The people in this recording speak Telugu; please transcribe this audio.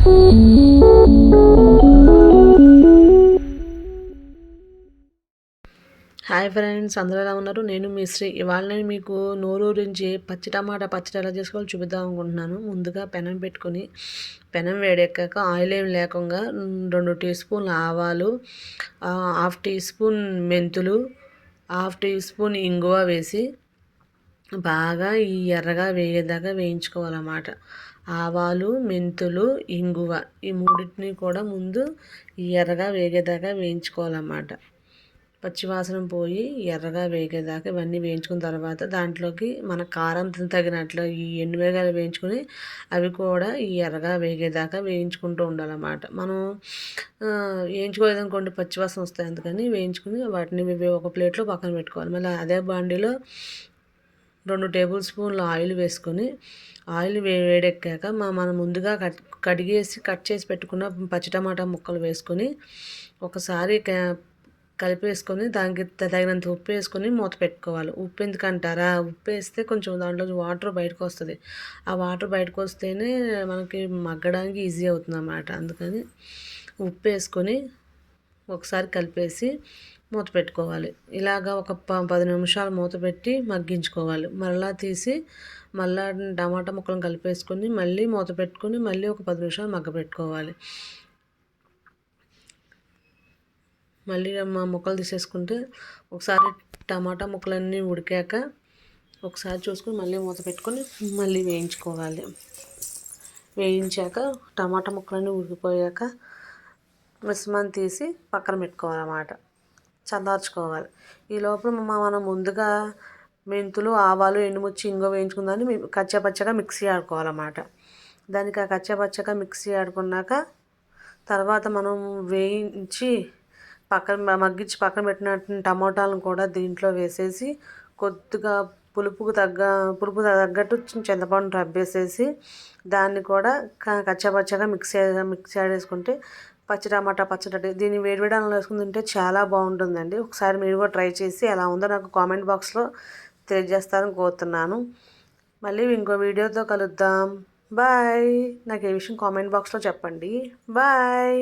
హాయ్ ఫ్రెండ్స్ అందరూ ఎలా ఉన్నారు? నేను మీ శ్రీ. ఇవాళ నేను మీకు నోరూరించి పచ్చి టమాటా పచ్చడి ఎలా చేసుకోవాలో చూపిద్దాం అనుకుంటున్నాను. ముందుగా పెనం పెట్టుకొని పెనం వేడెక్కాక ఆయిల్ ఏం లేకుండా రెండు టీ స్పూన్లు ఆవాలు హాఫ్ టీ స్పూన్ మెంతులు హాఫ్ టీ స్పూన్ ఇంగువ వేసి బాగా ఈ ఎర్రగా వేగేదాకా వేయించుకోవాలన్నమాట. ఆవాలు మెంతులు ఇంగువ ఈ మూడింటిని కూడా ముందు ఎర్రగా వేగేదాకా వేయించుకోవాలన్నమాట. పచ్చివాసన పోయి ఎర్రగా వేగేదాకా ఇవన్నీ వేయించుకున్న తర్వాత దాంట్లోకి మన కారం తగినట్లు ఈ ఎండుమిరగాయలు వేయించుకొని అవి కూడా ఈ ఎర్రగా వేగేదాకా వేయించుకుంటూ ఉండాలన్నమాట. మనం వేయించుకోలేదనుకోండి పచ్చివాసన వస్తాయి. అందుకని వేయించుకుని వాటిని ఒక ప్లేట్లో పక్కన పెట్టుకోవాలి. మళ్ళీ అదే బాండీలో రెండు టేబుల్ స్పూన్లు ఆయిల్ వేసుకొని ఆయిల్ వేడెక్కాక మా మనం ముందుగా కట్ కడిగేసి కట్ చేసి పెట్టుకున్న పచ్చి టమాటా ముక్కలు వేసుకొని ఒకసారి కలిపేసుకొని దానికి తగినంత ఉప్పు వేసుకొని మూత పెట్టుకోవాలి. ఉప్పు ఎందుకంటారా? ఉప్పు వేస్తే కొంచెం దాంట్లో వాటర్ బయటకు వస్తుంది. ఆ వాటర్ బయటకు వస్తేనే మనకి మగ్గడానికి ఈజీ అవుతుంది అన్నమాట అందుకని ఉప్పు వేసుకొని ఒకసారి కలిపేసి మూత పెట్టుకోవాలి. ఇలాగ ఒక ప పది నిమిషాలు మూత పెట్టి మగ్గించుకోవాలి. మరలా తీసి మళ్ళీ టమాటా ముక్కలను కలిపేసుకొని మళ్ళీ మూత పెట్టుకొని మళ్ళీ ఒక పది నిమిషాలు మగ్గ పెట్టుకోవాలి. మళ్ళీ మా ముక్కలు తీసేసుకుంటే ఒకసారి టమాటా ముక్కలన్నీ ఉడికాక ఒకసారి చూసుకొని మళ్ళీ మూత పెట్టుకొని మళ్ళీ వేయించుకోవాలి. వేయించాక టమాటా ముక్కలన్నీ ఉడికిపోయాక మిశ్రమాన్ని తీసి పక్కన పెట్టుకోవాలన్నమాట. చల్లార్చుకోవాలి ఈ లోపల మనం ముందుగా మెంతులు ఆవాలు ఎండుమిర్చి ఇంగో వేయించుకుందాన్ని కచ్చాపచ్చగా మిక్సీ ఆడుకోవాలన్నమాట. దానికి ఆ కచ్చాపచ్చగా మిక్సీ ఆడుకున్నాక తర్వాత మనం వేయించి పక్కన మగ్గించి పక్కన పెట్టిన టమోటాలను కూడా దీంట్లో వేసేసి కొద్దిగా పులుపుకు తగ్గ పులుపు తగ్గట్టు చింతపండు రబ్బేసేసి దాన్ని కూడా కచ్చాపచ్చగా మిక్స్ మిక్స్ ఆడేసుకుంటే పచ్చి టమాటా పచ్చడి దీన్ని వేడివేడి అన్నం వేసుకుని తింటే చాలా బాగుంటుందండి. ఒకసారి మీరు కూడా ట్రై చేసి ఎలా ఉందో నాకు కామెంట్ బాక్స్లో తెలియజేస్తారని కోరుతున్నాను. మళ్ళీ ఇంకో వీడియోతో కలుద్దాం. బాయ్. నాకు ఏ విషయం కామెంట్ బాక్స్లో చెప్పండి. బాయ్.